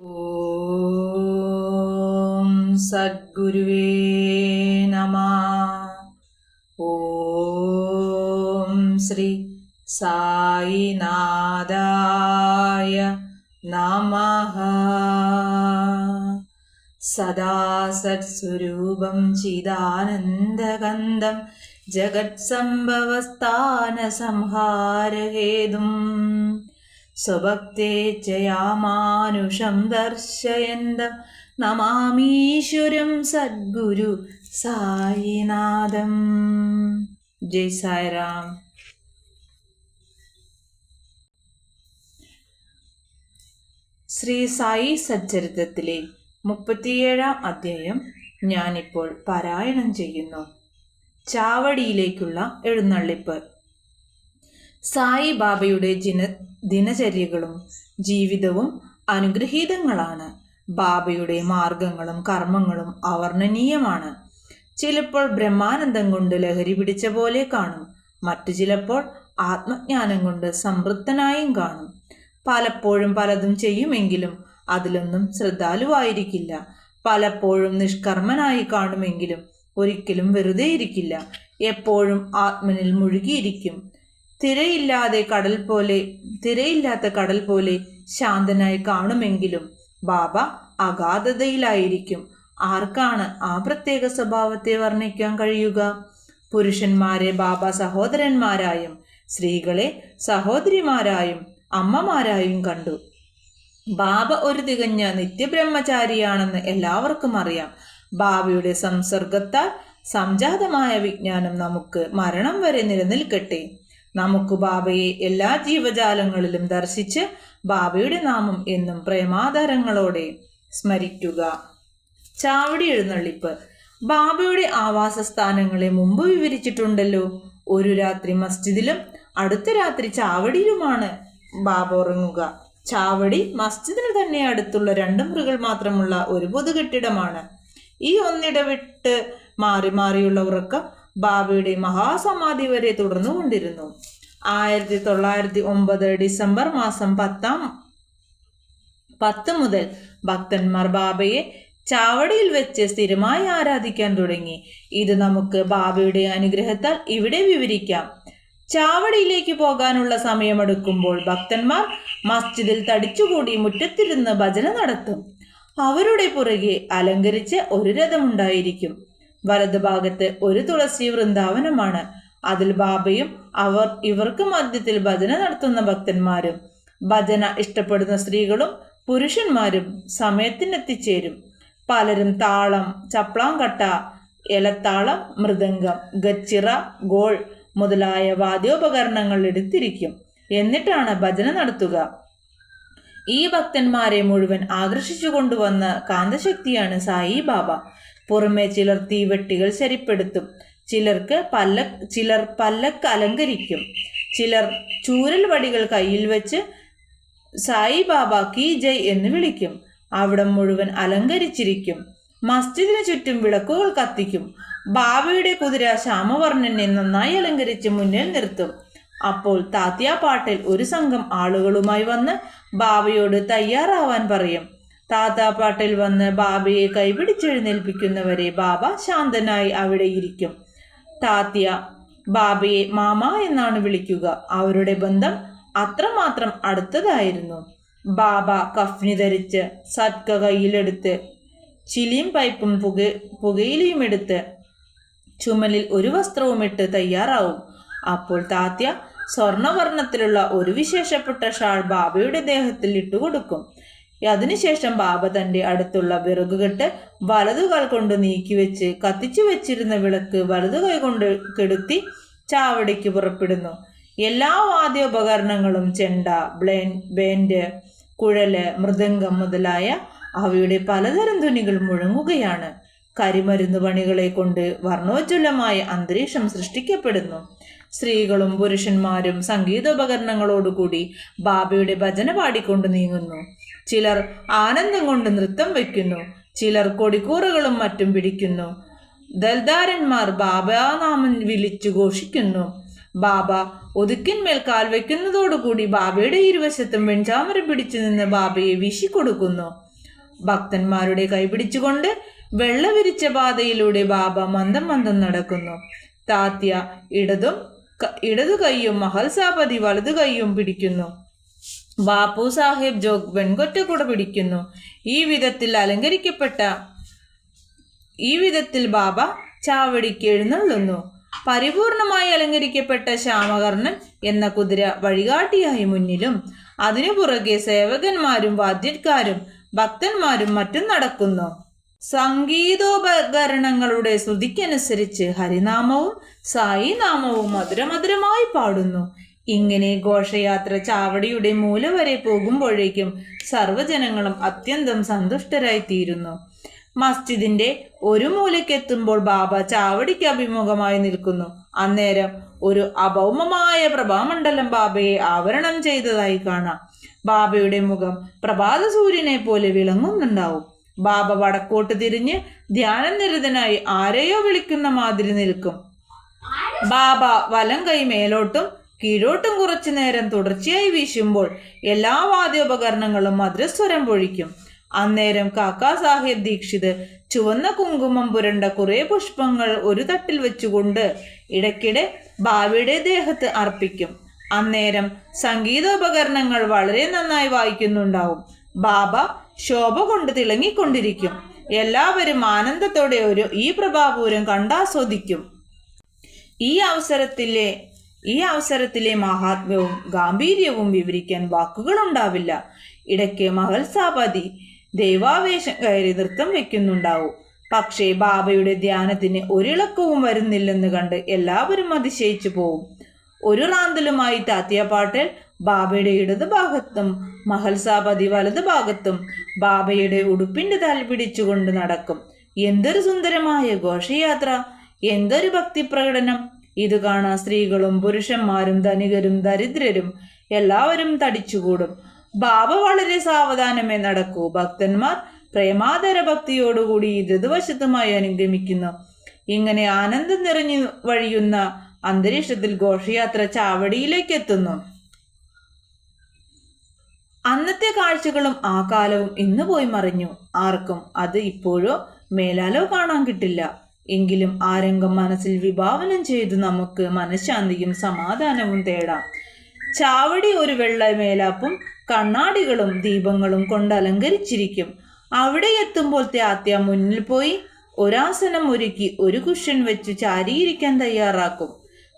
ॐ सद्गुर्वे नमः। ॐ श्री साईनादाय नमः। सदा सत्स्वरूपं चिदानन्दगन्धं जगत्सम्भवस्थानसंहारहेतुम् സ്വഭക്തേ ചയാമാനുഷം ദർശയന്ത നമാമീശ്വരം സദ്ഗുരു സായിനാഥം. ജയ് സായിറാം. ശ്രീ സായി സച്ചരിതത്തിലെ മുപ്പത്തിയേഴാം അധ്യായം ഞാനിപ്പോൾ പാരായണം ചെയ്യുന്നു. ചാവടിയിലേക്കുള്ള എഴുന്നള്ളിപ്പ്. സായി ബാബയുടെ ജിന ദിനചര്യകളും ജീവിതവും അനുഗ്രഹീതങ്ങളാണ്. ബാബയുടെ മാർഗങ്ങളും കർമ്മങ്ങളും അവർണനീയമാണ്. ചിലപ്പോൾ ബ്രഹ്മാനന്ദം കൊണ്ട് ലഹരി പിടിച്ച പോലെ കാണും. മറ്റു ചിലപ്പോൾ ആത്മജ്ഞാനം കൊണ്ട് സംതൃപ്തനായും കാണും. പലപ്പോഴും പലതും ചെയ്യുമെങ്കിലും അതിലൊന്നും ശ്രദ്ധാലുവായിരിക്കില്ല. പലപ്പോഴും നിഷ്കർമ്മനായി കാണുമെങ്കിലും ഒരിക്കലും വെറുതെ ഇരിക്കില്ല എപ്പോഴും ആത്മനിൽ മുഴുകിയിരിക്കും. തിരയില്ലാതെ കടൽ പോലെ തിരയില്ലാത്ത കടൽ പോലെ ശാന്തനായി കാണുമെങ്കിലും ബാബ അഗാധതയിലായിരിക്കും. ആർക്കാണ് ആ പ്രത്യേക സ്വഭാവത്തെ വർണിക്കാൻ കഴിയുക? പുരുഷന്മാരെ ബാബ സഹോദരന്മാരായും സ്ത്രീകളെ സഹോദരിമാരായും അമ്മമാരായും കണ്ടു. ബാബ ഒരു തികഞ്ഞ നിത്യബ്രഹ്മചാരിയാണെന്ന് എല്ലാവർക്കും അറിയാം. ബാബയുടെ സംസർഗത്താൽ സംജാതമായ വിജ്ഞാനം നമുക്ക് മരണം വരെ നിലനിൽക്കട്ടെ. നമുക്ക് ബാബയെ എല്ലാ ജീവജാലങ്ങളിലും ദർശിച്ച് ബാബയുടെ നാമം എന്നും പ്രേമാധാരങ്ങളോടെ സ്മരിക്കുക. ചാവടി എഴുന്നള്ളിപ്പ്. ബാബയുടെ ആവാസ സ്ഥാനങ്ങളെ മുമ്പ് വിവരിച്ചിട്ടുണ്ടല്ലോ. ഒരു രാത്രി മസ്ജിദിലും അടുത്ത രാത്രി ചാവടിയിലുമാണ് ബാബ ഉറങ്ങുക. ചാവടി മസ്ജിദിന് തന്നെ അടുത്തുള്ള രണ്ട് മുറികൾ മാത്രമുള്ള ഒരു പൊതു കെട്ടിടമാണ് ഈ ഒന്നിടവിട്ട് മാറി മാറിയുള്ള ഉറക്കം ബാബയുടെ മഹാസമാധി വരെ തുടർന്നുകൊണ്ടിരുന്നു ആയിരത്തി തൊള്ളായിരത്തി ഒമ്പത് ഡിസംബർ മാസം പത്താം പത്ത് മുതൽ ഭക്തന്മാർ ബാബയെ ചാവടിയിൽ വെച്ച് സ്ഥിരമായി ആരാധിക്കാൻ തുടങ്ങി. ഇത് നമുക്ക് ബാബയുടെ അനുഗ്രഹത്താൽ ഇവിടെ വിവരിക്കാം. ചാവടിയിലേക്ക് പോകാനുള്ള സമയമെടുക്കുമ്പോൾ ഭക്തന്മാർ മസ്ജിദിൽ തടിച്ചുകൂടി മുറ്റത്തിരുന്ന് ഭജന നടത്തും. അവരുടെ പുറകെ അലങ്കരിച്ച് ഒരു രഥമുണ്ടായിരിക്കും. വലതുഭാഗത്ത് ഒരു തുളസി വൃന്ദാവനമാണ്. അതിൽ ബാബയും അവർ ഇവർക്ക് മധ്യത്തിൽ ഭജന നടത്തുന്ന ഭക്തന്മാരും ഭജന ഇഷ്ടപ്പെടുന്ന സ്ത്രീകളും പുരുഷന്മാരും സമയത്തിനെത്തിച്ചേരും. പലരും താളം ചപ്ലാങ്കട്ട ഇലത്താളം മൃദംഗം ഗച്ചിറ ഗോൾ മുതലായ വാദ്യോപകരണങ്ങൾ എടുത്തിരിക്കും. എന്നിട്ടാണ് ഭജന നടത്തുക. ഈ ഭക്തന്മാരെ മുഴുവൻ ആകർഷിച്ചു കൊണ്ടുവന്ന കാന്തശക്തിയാണ് സായി ബാബ. പുറമെ ചിലർ തീവെട്ടികൾ ശരിപ്പെടുത്തും. ചിലർക്ക് പല്ല ചിലർ പല്ലക്ക് അലങ്കരിക്കും. ചിലർ ചൂരൽ വടികൾ കയ്യിൽ വെച്ച് സായി ബാബ കി ജയ് എന്ന് വിളിക്കും. അവിടം മുഴുവൻ അലങ്കരിച്ചിരിക്കും. മസ്ജിദിന് ചുറ്റും വിളക്കുകൾ കത്തിക്കും. ബാബയുടെ കുതിര ശ്യാമവർണനെ നന്നായി അലങ്കരിച്ച് മുന്നിൽ നിർത്തും. അപ്പോൾ താത്യാ പാട്ടിൽ ഒരു സംഘം ആളുകളുമായി വന്ന് ബാബയോട് തയ്യാറാവാൻ പറയും. താത്താ പാട്ടിൽ വന്ന് ബാബയെ കൈപിടിച്ചെഴുന്നേൽപ്പിക്കുന്നവരെ ബാബ ശാന്തനായി അവിടെ ഇരിക്കും. താത്യ ബാബയെ മാമ എന്നാണ് വിളിക്കുക. അവരുടെ ബന്ധം അത്രമാത്രം അടുത്തതായിരുന്നു. ബാബ കഫ്നി ധരിച്ച് സത്ക കയ്യിലെടുത്ത് ചിലിയും പൈപ്പും പുക പുകയിലയും എടുത്ത് ചുമലിൽ ഒരു വസ്ത്രവും ഇട്ട് തയ്യാറാവും. അപ്പോൾ താത്യ സ്വർണവർണത്തിലുള്ള ഒരു വിശേഷപ്പെട്ട ഷാൾ ബാബയുടെ ദേഹത്തിൽ ഇട്ടുകൊടുക്കും. അതിനുശേഷം ബാബ തന്റെ അടുത്തുള്ള വിറകുകെട്ട് വലതുകാൽ കൊണ്ട് നീക്കിവെച്ച് കത്തിച്ചു വെച്ചിരുന്ന വിളക്ക് വലതുകൈ കൊണ്ട് കെടുത്തി ചാവടിക്ക് പുറപ്പെടുന്നു. എല്ലാ വാദ്യോപകരണങ്ങളും ചെണ്ട ബ്ലേൻ ബേൻഡ് കുഴൽ മൃദംഗം മുതലായ അവയുടെ പലതരം ധ്വനികൾ മുഴങ്ങുകയാണ്. കരിമരുന്ന് പണികളെ കൊണ്ട് വർണോജ്വലമായ അന്തരീക്ഷം സൃഷ്ടിക്കപ്പെടുന്നു. സ്ത്രീകളും പുരുഷന്മാരും സംഗീതോപകരണങ്ങളോടുകൂടി ബാബയുടെ ഭജന പാടിക്കൊണ്ട് നീങ്ങുന്നു. ചിലർ ആനന്ദം കൊണ്ട് നൃത്തം വയ്ക്കുന്നു ചിലർ കൊടിക്കൂറകളും മറ്റും പിടിക്കുന്നു. ദൽദാരന്മാർ ബാബാനാമം വിളിച്ചു ഘോഷിക്കുന്നു. ബാബ ഒതുക്കിന്മേൽ കാൽ വയ്ക്കുന്നതോടുകൂടി ബാബയുടെ ഇരുവശത്തും വെഞ്ചാമരം പിടിച്ചു നിന്ന് ബാബയെ വീശിക്കൊടുക്കുന്നു. ഭക്തന്മാരുടെ കൈപിടിച്ചുകൊണ്ട് വെള്ളവിരിച്ച പാതയിലൂടെ ബാബ മന്ദം മന്ദം നടക്കുന്നു. താത്യ ഇടതും ഇടതു കൈയും മഹൽസാപതി വലതു കൈയും പിടിക്കുന്നു. ബാപ്പു സാഹിബ് ജോഗ് വെൺകൊറ്റക്കുട പിടിക്കുന്നു. ഈ വിധത്തിൽ അലങ്കരിക്കപ്പെട്ട ഈ വിധത്തിൽ ബാബ ചാവടിക്ക് എഴുന്നള്ളുന്നു. പരിപൂർണമായി അലങ്കരിക്കപ്പെട്ട ശ്യാമകർണൻ എന്ന കുതിര വഴികാട്ടിയായി മുന്നിലും അതിനു പുറകെ സേവകന്മാരും വാദ്യക്കാരും ഭക്തന്മാരും മറ്റും നടക്കുന്നു. സംഗീതോപകരണങ്ങളുടെ ശ്രുതിക്കനുസരിച്ച് ഹരിനാമവും സായി നാമവും മധുരമധുരമായി പാടുന്നു. ഇങ്ങനെ ഘോഷയാത്ര ചാവടിയുടെ മൂല വരെ പോകുമ്പോഴേക്കും സർവജനങ്ങളും അത്യന്തം സന്തുഷ്ടരായി തീരുന്നു മസ്ജിദിന്റെ ഒരു മൂലയ്ക്കെത്തുമ്പോൾ ബാബ ചാവടിക്ക് അഭിമുഖമായി നിൽക്കുന്നു. അന്നേരം ഒരു അഭൗമമായ പ്രഭാമണ്ഡലം ബാബയെ ആവരണം ചെയ്തതായി കാണാം. ബാബയുടെ മുഖം പ്രഭാത സൂര്യനെ പോലെ വിളങ്ങുന്നുണ്ടാവും. ബാബ വടക്കോട്ട് തിരിഞ്ഞ് ധ്യാനനിരതനായി ആരെയോ വിളിക്കുന്ന മാതിരി നിൽക്കും. ബാബ വലം കൈ മേലോട്ടും കീഴോട്ടും കുറച്ചു നേരം തുടർച്ചയായി വീശുമ്പോൾ എല്ലാ വാദ്യോപകരണങ്ങളും മധുരസ്വരം പൊഴിക്കും. അന്നേരം കാക്കാ സാഹിബ് ദീക്ഷിത് ചുവന്ന കുങ്കുമം പുരണ്ട കുറെ പുഷ്പങ്ങൾ ഒരു തട്ടിൽ വെച്ചുകൊണ്ട് ഇടയ്ക്കിടെ ബാബയുടെ ദേഹത്ത് അർപ്പിക്കും. അന്നേരം സംഗീതോപകരണങ്ങൾ വളരെ നന്നായി വായിക്കുന്നുണ്ടാവും. ബാബ ശോഭ കൊണ്ട് തിളങ്ങിക്കൊണ്ടിരിക്കും. എല്ലാവരും ആനന്ദത്തോടെ ഒരു ഈ പ്രഭാപൂരം കണ്ടാസ്വദിക്കും. ഈ അവസരത്തിലെ ഈ അവസരത്തിലെ മഹാത്മ്യവും ഗാംഭീര്യവും വിവരിക്കാൻ വാക്കുകളുണ്ടാവില്ല. ഇടയ്ക്ക് മഹത്സാപതി ദൈവാവേശം കയറി നൃത്തം വെക്കുന്നുണ്ടാവും. പക്ഷേ ബാബയുടെ ധ്യാനത്തിന് ഒരിളക്കവും വരുന്നില്ലെന്ന് കണ്ട് എല്ലാവരും അതിശയിച്ചു പോവും. ഒരു റാന്തലുമായി താത്തിയ പാട്ടേൽ ബാബയുടെ ഇടത് ഭാഗത്തും മഹൽസാപതി വലത് ഭാഗത്തും ബാബയുടെ ഉടുപ്പിന്റെ താൽ പിടിച്ചുകൊണ്ട് നടക്കും. എന്തൊരു സുന്ദരമായ ഘോഷയാത്ര എന്തൊരു ഭക്തി പ്രകടനം ഇത് കാണാൻ സ്ത്രീകളും പുരുഷന്മാരും ധനികരും ദരിദ്രരും എല്ലാവരും തടിച്ചുകൂടും. ബാബ വളരെ സാവധാനമേ നടക്കൂ. ഭക്തന്മാർ പ്രേമാതര ഭക്തിയോടുകൂടി ഇടതുവശത്തുമായി അനുഗമിക്കുന്നു. ഇങ്ങനെ ആനന്ദം നിറഞ്ഞു വഴിയുന്ന അന്തരീക്ഷത്തിൽ ഘോഷയാത്ര ചാവടിയിലേക്ക് എത്തുന്നു. അന്നത്തെ കാഴ്ചകളും ആ കാലവും ഇന്ന് പോയി മറിഞ്ഞു. ആർക്കും അത് ഇപ്പോഴോ മേലാലോ കാണാൻ കിട്ടില്ല. എങ്കിലും ആ രംഗം മനസ്സിൽ വിഭാവനം ചെയ്ത് നമുക്ക് മനഃശാന്തിയും സമാധാനവും തേടാം. ചാവടി ഒരു വെള്ള മേലാപ്പും കണ്ണാടികളും ദീപങ്ങളും കൊണ്ട് അലങ്കരിച്ചിരിക്കും. അവിടെ എത്തുമ്പോൾ ത്യാത്യ മുന്നിൽ പോയി ഒരാസനം ഒരുക്കി ഒരു കുഷൻ വെച്ച് ചാരിയിരിക്കാൻ തയ്യാറാക്കും.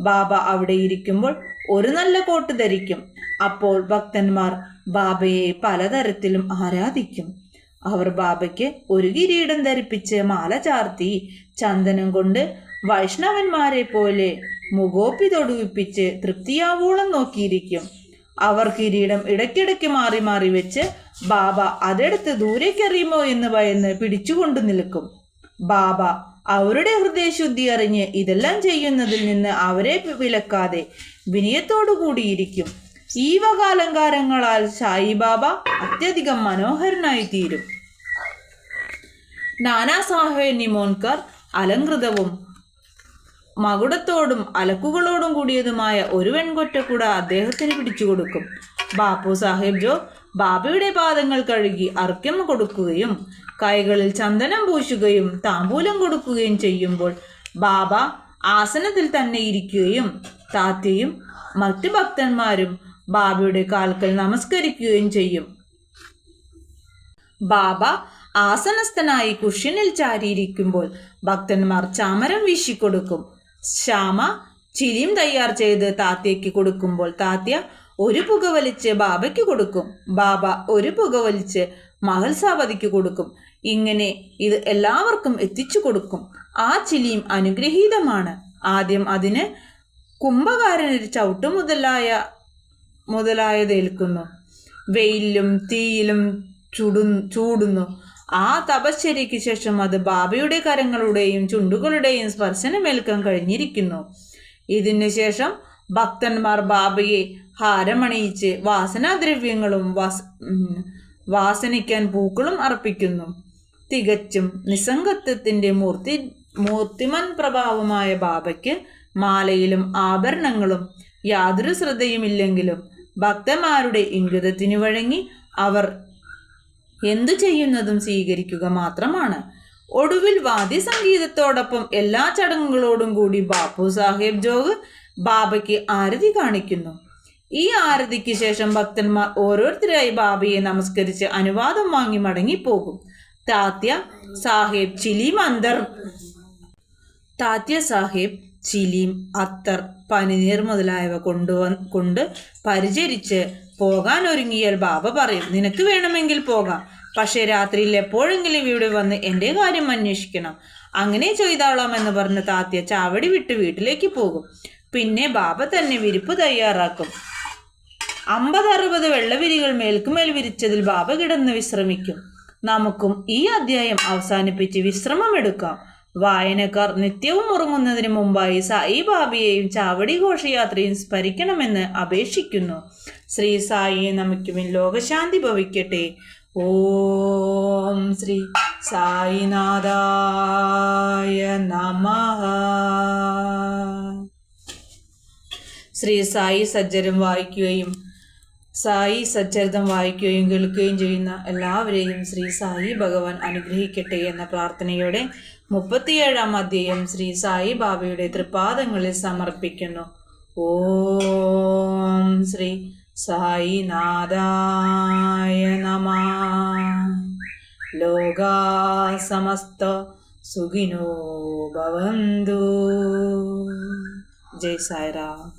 ബാബ അവിടെ ഇരിക്കുമ്പോൾ ഒരു നല്ല കോട്ട് ധരിക്കും. അപ്പോൾ ഭക്തന്മാർ ബാബയെ പലതരത്തിലും ആരാധിക്കും. അവർ ബാബയ്ക്ക് ഒരു കിരീടം ധരിപ്പിച്ച് മാല ചാർത്തി ചന്ദനം കൊണ്ട് വൈഷ്ണവന്മാരെ പോലെ മുഖോപ്പി തൊടുവിപ്പിച്ച് തൃപ്തിയാവോളം നോക്കിയിരിക്കും. അവർ കിരീടം ഇടയ്ക്കിടയ്ക്ക് മാറി മാറി വെച്ച് ബാബ അതെടുത്ത് ദൂരേക്കെറിയുമോ എന്ന് ഭയന്ന് പിടിച്ചുകൊണ്ട് നിൽക്കും. ബാബ അവരുടെ ഹൃദയശുദ്ധി അറിഞ്ഞ് ഇതെല്ലാം ചെയ്യുന്നതിൽ നിന്ന് അവരെ വിലക്കാതെ വിനയത്തോടു കൂടിയിരിക്കും. ഈ വക അലങ്കാരങ്ങളാൽ സായിബാബ അത്യധികം മനോഹരനായി തീരും നാനാ സാഹേബ് നിമോൻകർ അലങ്കൃതവും മകുടത്തോടും അലക്കുകളോടും കൂടിയതുമായ ഒരു വെൺകൊറ്റക്കുട അദ്ദേഹത്തിന് പിടിച്ചു കൊടുക്കും ബാപ്പു സാഹിബ് ജോ ബാബയുടെ പാദങ്ങൾ കഴുകി അർക്കം കൊടുക്കുകയും കൈകളിൽ ചന്ദനം പൂശുകയും താമ്പൂലം കൊടുക്കുകയും ചെയ്യുമ്പോൾ ബാബ ആസനത്തിൽ തന്നെ ഇരിക്കുകയും താത്തയും മറ്റു ഭക്തന്മാരും ബാബയുടെ കാൽക്കൽ നമസ്കരിക്കുകയും ചെയ്യും. ബാബ ആസനസ്ഥനായി കുഷ്യനിൽ ചാരിയിരിക്കുമ്പോൾ ഭക്തന്മാർ ചാമരം വീശിക്കൊടുക്കും. ശ്യാമ ചിരിയും തയ്യാർ ചെയ്ത് താത്തയ്ക്ക് കൊടുക്കുമ്പോൾ താത്യ ഒരു പുക വലിച്ച് ബാബയ്ക്ക് കൊടുക്കും. ബാബ ഒരു പുക വലിച്ച് മഹൽസാപതിക്ക് കൊടുക്കും. ഇങ്ങനെ ഇത് എല്ലാവർക്കും എത്തിച്ചു കൊടുക്കും. ആ ചിലിയും അനുഗ്രഹീതമാണ്. ആദ്യം അതിന് കുംഭകാരനൊരു ചവിട്ടു മുതലായ മുതലായതേൽക്കുന്നു. വെയിലും തീയിലും ചുടു ചൂടുന്നു. ആ തപശ്ചര്യയ്ക്ക് ശേഷം അത് ബാബയുടെ കരങ്ങളുടെയും ചുണ്ടുകളുടെയും സ്പർശനമേൽക്കാൻ കഴിഞ്ഞിരിക്കുന്നു. ഇതിന് ശേഷം ഭക്തന്മാർ ബാബയെ ഹാരമണിയിച്ച് വാസനാദ്രവ്യങ്ങളും വാസ വാസനിക്കാൻ പൂക്കളും അർപ്പിക്കുന്നു. തികച്ചും നിസ്സംഗത്വത്തിന്റെ മൂർത്തി മൂർത്തിമൻ പ്രഭാവമായ ബാബയ്ക്ക് മാലയിലും ആഭരണങ്ങളും യാതൊരു ശ്രദ്ധയുമില്ലെങ്കിലും ഭക്തന്മാരുടെ ഇംഗിതത്തിന് വഴങ്ങി അവർ എന്തു ചെയ്യുന്നതും സ്വീകരിക്കുക മാത്രമാണ്. ഒടുവിൽ വാദ്യസംഗീതത്തോടൊപ്പം എല്ലാ ചടങ്ങുകളോടും കൂടി ബാപ്പു സാഹേബ് ജോഗ് ബാബയ്ക്ക് ആരതി കാണിക്കുന്നു. ഈ ആരതിക്ക് ശേഷം ഭക്തന്മാർ ഓരോരുത്തരായി ബാബയെ നമസ്കരിച്ച് അനുവാദം വാങ്ങി മടങ്ങിപ്പോകും. താത്യ സാഹേബ് ചിലീം അന്തർ. താത്യ സാഹേബ് ചിലിം അത്തർ പനിനീർ മുതലായവ കൊണ്ടുവ കൊണ്ട് പരിചരിച്ച് പോകാൻ ഒരുങ്ങിയാൽ ബാബ പറയും നിനക്ക് വേണമെങ്കിൽ പോകാം. പക്ഷേ രാത്രിയിൽ എപ്പോഴെങ്കിലും ഇവിടെ വന്ന് എന്റെ കാര്യം അന്വേഷിക്കണം. അങ്ങനെ ചെയ്താളാം എന്ന് പറഞ്ഞ് താത്യ ചാവടി വിട്ട് വീട്ടിലേക്ക് പോകും. പിന്നെ ബാബ തന്നെ വിരിപ്പ് തയ്യാറാക്കും. അമ്പത് അറുപത് വെള്ളവിരികൾ മേൽക്കുമേൽ വിരിച്ചതിൽ ബാബ കിടന്ന് വിശ്രമിക്കും. നമുക്കും ഈ അധ്യായം അവസാനിപ്പിച്ച് വിശ്രമമെടുക്കാം. വായനക്കാർ നിത്യവും ഉറങ്ങുന്നതിന് മുമ്പായി സായി ബാബയെയും ചാവടി ഘോഷയാത്രയും സ്മരിക്കണമെന്ന് അപേക്ഷിക്കുന്നു. ശ്രീ സായിയെ നമുക്കുമിൻ ലോകശാന്തി ഭവിക്കട്ടെ. ഓം ശ്രീ സായിനാഥായ നമ. ശ്രീ സായി സജ്ജരം വായിക്കുകയും സായി സച്ചരിതം വായിക്കുകയും കേൾക്കുകയും ചെയ്യുന്ന എല്ലാവരെയും ശ്രീ സായി ഭഗവാൻ അനുഗ്രഹിക്കട്ടെ എന്ന പ്രാർത്ഥനയോടെ മുപ്പത്തിയേഴാം അധ്യയം ശ്രീ സായി ബാബയുടെ തൃപാദങ്ങളിൽ സമർപ്പിക്കുന്നു. ഓം ശ്രീ സായി നാഥായ നമ. ലോകാ സമസ്ത സുഖിനോ ഭവന്തു. ജയ് സായിറാം.